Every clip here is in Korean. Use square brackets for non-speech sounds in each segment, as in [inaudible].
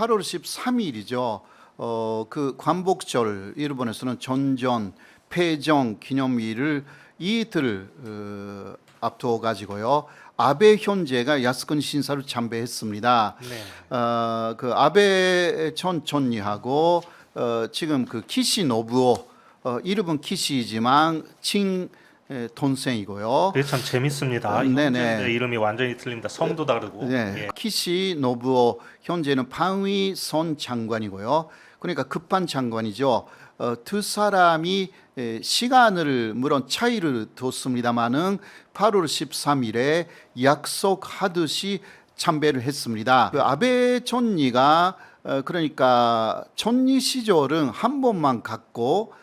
8월 13일이죠. 어, 그 관복절 일본에서는 전전 폐정 기념일을 이틀 어, 앞두어 가지고요. 아베 현재가 야스쿠니 신사를 참배했습니다. 네. 어, 그 아베 전 총리하고 어, 지금 그 키시 노부오 어, 이름은 키시이지만 친 에, 동생이고요. 그게 참 재밌습니다. 어, 네네. 이름이 완전히 틀립니다. 성도 다르고. 네. 예. 키시 노부오 현재는 방위 선 장관이고요. 그러니까 급한 장관이죠. 어, 두 사람이 에, 시간을 물론 차이를 뒀습니다만은 8월 13일에 약속하듯이 참배를 했습니다. 그 아베 총리가 어, 그러니까 총리 시절은 한 번만 갔고 어,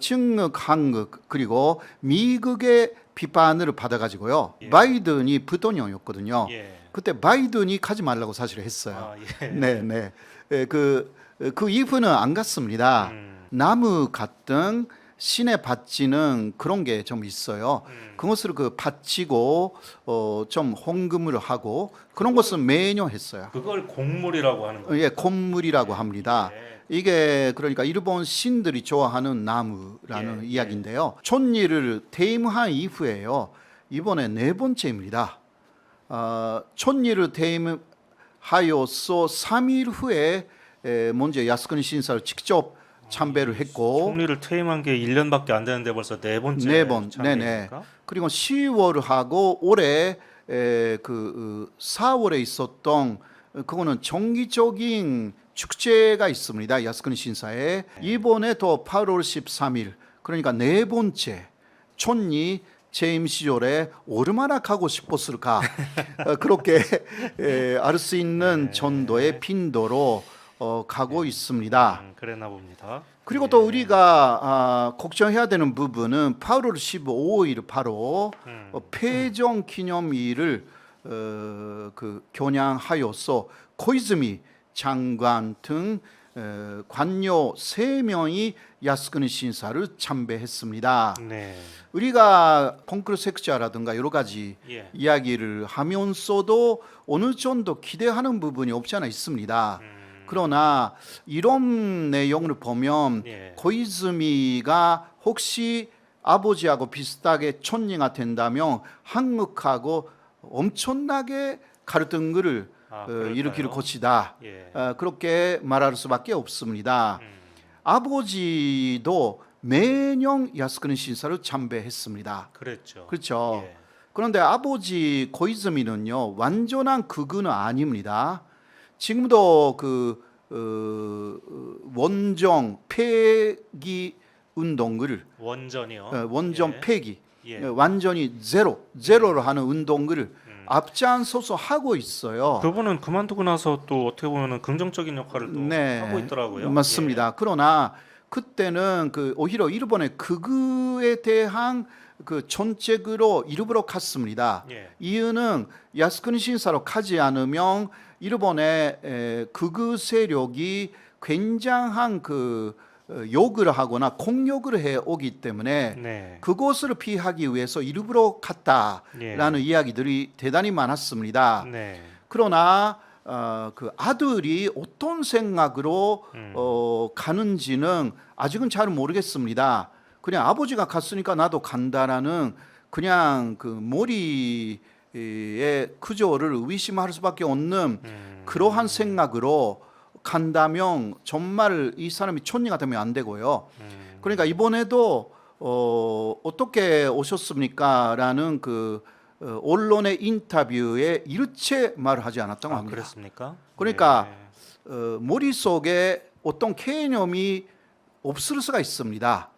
증흑 한국 그리고 미국의 비판을 받아가지고요. 예. 바이든이 부통령이었거든요. 예. 그때 바이든이 가지 말라고 사실 했어요. 아, 예. 네, 네. 예, 그, 그 이후는 안 갔습니다. 음. 나무 같은 신의 바치는 그런 게 좀 있어요. 음. 그것을 그 바치고 어, 좀 홍금을 하고 그런 것은 매년 했어요. 그걸 곡물이라고 하는 거예요. 예, 콧물이라고 합니다. 예. 이게 그러니까 일본 신들이 좋아하는 나무라는 예, 이야기인데요. 촌리를 퇴임한 이후에요. 이번에 네 번째입니다. 어, 촌리를 퇴임하여서 3일 후에 에, 먼저 야스쿠니 신사를 직접 참배를 했고 총리를 퇴임한 게 1년밖에 안 되는데 벌써 네 번째 네 번, 참배입니까? 그리고 10월 하고 올해 에, 그 어, 4월에 있었던 어, 그거는 정기적인 축제가 있습니다. 야스쿠니 신사에. 이번에 또 8월 13일 그러니까 네 번째 촌리 재임 시절에 얼마나 가고 싶었을까? [laughs] 어, 그렇게 알수 있는 정도의 빈도로 어, 가고 있습니다. 음, 그랬나 봅니다. 그리고 예. 또 우리가 아, 걱정해야 되는 부분은 8월 15일 바로 음. 어, 폐정 기념일을 어, 그 겨냥하여서 코이즈미 장관 등 어, 관료 세 명이 야스쿠니 신사를 참배했습니다. 네. 우리가 펑크르 섹자라든가 여러 가지 예. 이야기를 하면서도 어느 정도 기대하는 부분이 없지 않아 있습니다. 음. 그러나 이런 내용을 보면 예. 고이즈미가 혹시 아버지하고 비슷하게 촌리가 된다면 한국하고 엄청나게 갈등을 아, 어? 일으킬 것이다. 예. 어, 그렇게 말할 수밖에 없습니다. 음. 아버지도 매년 야스쿠니 신사를 참배했습니다. 그랬죠. 그렇죠. 예. 그런데 아버지 고이즈미는요 완전한 극은 아닙니다. 지금도 그 어, 원정 폐기 운동을 원전이요. 어, 원정 예. 폐기 예. 어, 완전히 제로 제로로 하는 운동을 음. 앞장서서 하고 있어요. 그분은 그만두고 나서 또 어떻게 보면 긍정적인 역할을 또 네, 하고 있더라고요. 맞습니다. 그러나 그때는 그 오히려 일본의 극우에 대한 그 정책으로 일부러 갔습니다. 예. 예. 이유는 야스쿠니 신사로 가지 않으면 일본의 에, 극우 세력이 굉장한 그 어, 욕을 하거나 공격을 해 오기 때문에 네. 그것을 피하기 위해서 일부러 갔다라는 예. 이야기들이 대단히 많았습니다. 네. 그러나 어, 그 아들이 어떤 생각으로 음. 어, 가는지는 아직은 잘 모르겠습니다. 그냥 아버지가 갔으니까 나도 간다라는 그냥 그 머리의 구조를 의심할 수밖에 없는 음. 그러한 생각으로 간다면 정말 이 사람이 촌리가 되면 안 되고요. 음. 그러니까 이번에도 어, 어떻게 오셨습니까 라는 그 어, 언론의 인터뷰에 일체 말을 하지 않았다고 아, 합니다. 그랬습니까? 그러니까 네. 어, 머릿속에 어떤 개념이 없을 수가 있습니다.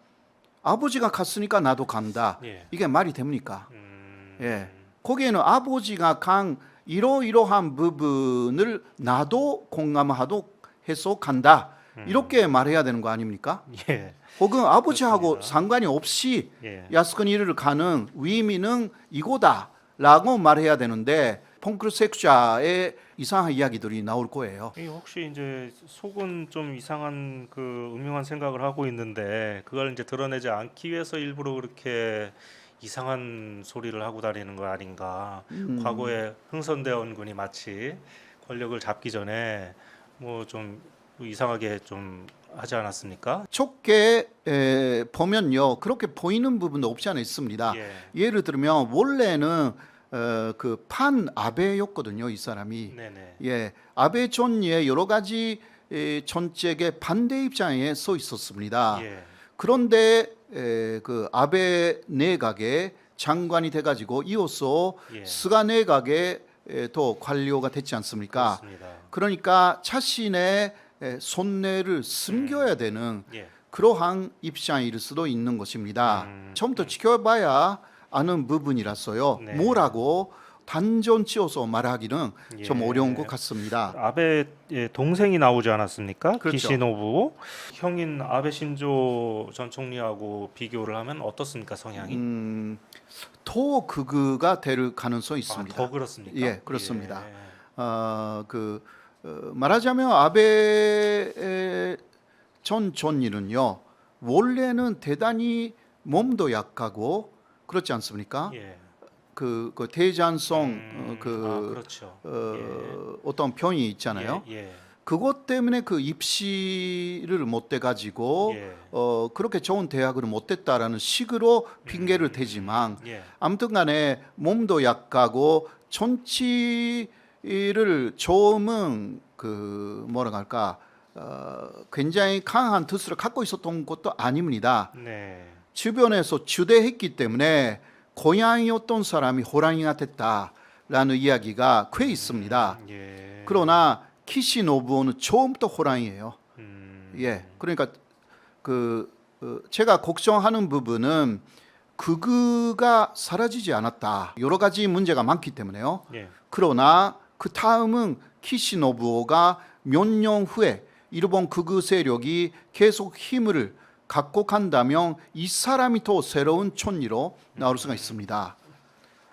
아버지가 갔으니까 나도 간다. 예. 이게 말이 됩니까? 음. 예. 거기에는 아버지가 간 이러이러한 부분을 나도 공감하도록 해서 간다. 음. 이렇게 말해야 되는 거 아닙니까? [laughs] 예. 혹은 아버지하고 그렇습니다. 상관이 없이 예. 야스쿠니를 가는 의미는 이거다라고 말해야 되는데 펑크르 섹샤의 이상한 이야기들이 나올 거예요. 이 혹시 이제 속은 좀 이상한 그 음흉한 생각을 하고 있는데 그걸 이제 드러내지 않기 위해서 일부러 그렇게 이상한 소리를 하고 다니는 거 아닌가? 음. 과거에 흥선대원군이 마치 권력을 잡기 전에 뭐 좀 이상하게 좀 하지 않았습니까? 좁게 에, 보면요 그렇게 보이는 부분도 없지 않아 있습니다. 예. 예를 들면 원래는 어, 그판 아베였거든요 이 사람이. 네네. 예, 아베 존의 여러 가지 에, 정책의 반대 입장에 서 있었습니다. 예. 그런데 에, 그 아베 내각의 장관이 돼가지고 이어서 예. 스가 내각의 에, 또 관료가 됐지 않습니까? 그렇습니다. 그러니까 자신의 에, 손해를 숨겨야 되는 예. 그러한 입장일 수도 있는 것입니다. 음, 처음부터 지켜봐야 아는 부분이라서요. 네. 뭐라고 단전 지어서 말하기는 좀 예. 어려운 것 같습니다. 아베 의 동생이 나오지 않았습니까? 그렇죠. 기시노부 형인 아베 신조 전 총리하고 비교를 하면 어떻습니까 성향이? 음, 더 극우가 될 가능성이 아, 있습니다. 더 그렇습니까? 예, 그렇습니다. 예. 어, 그 어, 말하자면 아베 전 총리는요 원래는 대단히 몸도 약하고 그렇지 않습니까? 예. 그, 그 대장성 음, 어, 아, 그 그렇죠. 어, 어떤 병이 있잖아요. 예. 예. 그것 때문에 그 입시를 못 돼 가지고 예. 어 그렇게 좋은 대학을 못 됐다라는 식으로 핑계를 음. 대지만 예. 아무튼간에 몸도 약하고 정치 를 조음은 그 뭐라 할까 어, 굉장히 강한 뜻을 갖고 있었던 것도 아닙니다. 네. 주변에서 주대했기 때문에 고향이었던 사람이 호랑이가 됐다라는 이야기가 꽤 있습니다. 예. 그러나 키시노부오는 처음부터 호랑이에요. 음. 예, 그러니까 그 어, 제가 걱정하는 부분은 극우가 사라지지 않았다. 여러 가지 문제가 많기 때문에요. 예. 그러나 그 다음은 키시노부오가 몇 년 후에 일본 극우 세력이 계속 힘을 갖고 간다면 이 사람이 더 새로운 총리로 나올 수가 있습니다.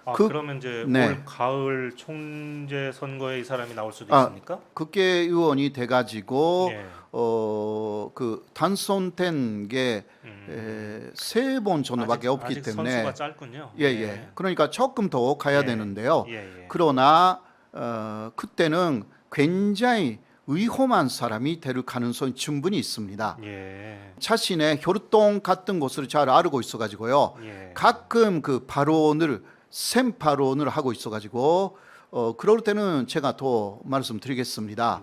아, 그- 그, 러면 이제 네. 올 가을 총재 선거에 이 사람이 나올 수도 아, 있습니까? 국회 의원이 돼 가지고 예. 어그 당선된 게 음. 세번 정도밖에 없기 아직 때문에 선수가 짧군요. 예, 예. 그러니까 조금 더 가야 예. 되는데요. 예, 예. 그러나 어, 그때는 굉장히 위험한 사람이 될 가능성이 충분히 있습니다. 예. 자신의 혈통 같은 것을 잘 알고 있어가지고요. 예. 가끔 그 발언을 샘 발언을 하고 있어가지고 어, 그럴 때는 제가 더 말씀드리겠습니다.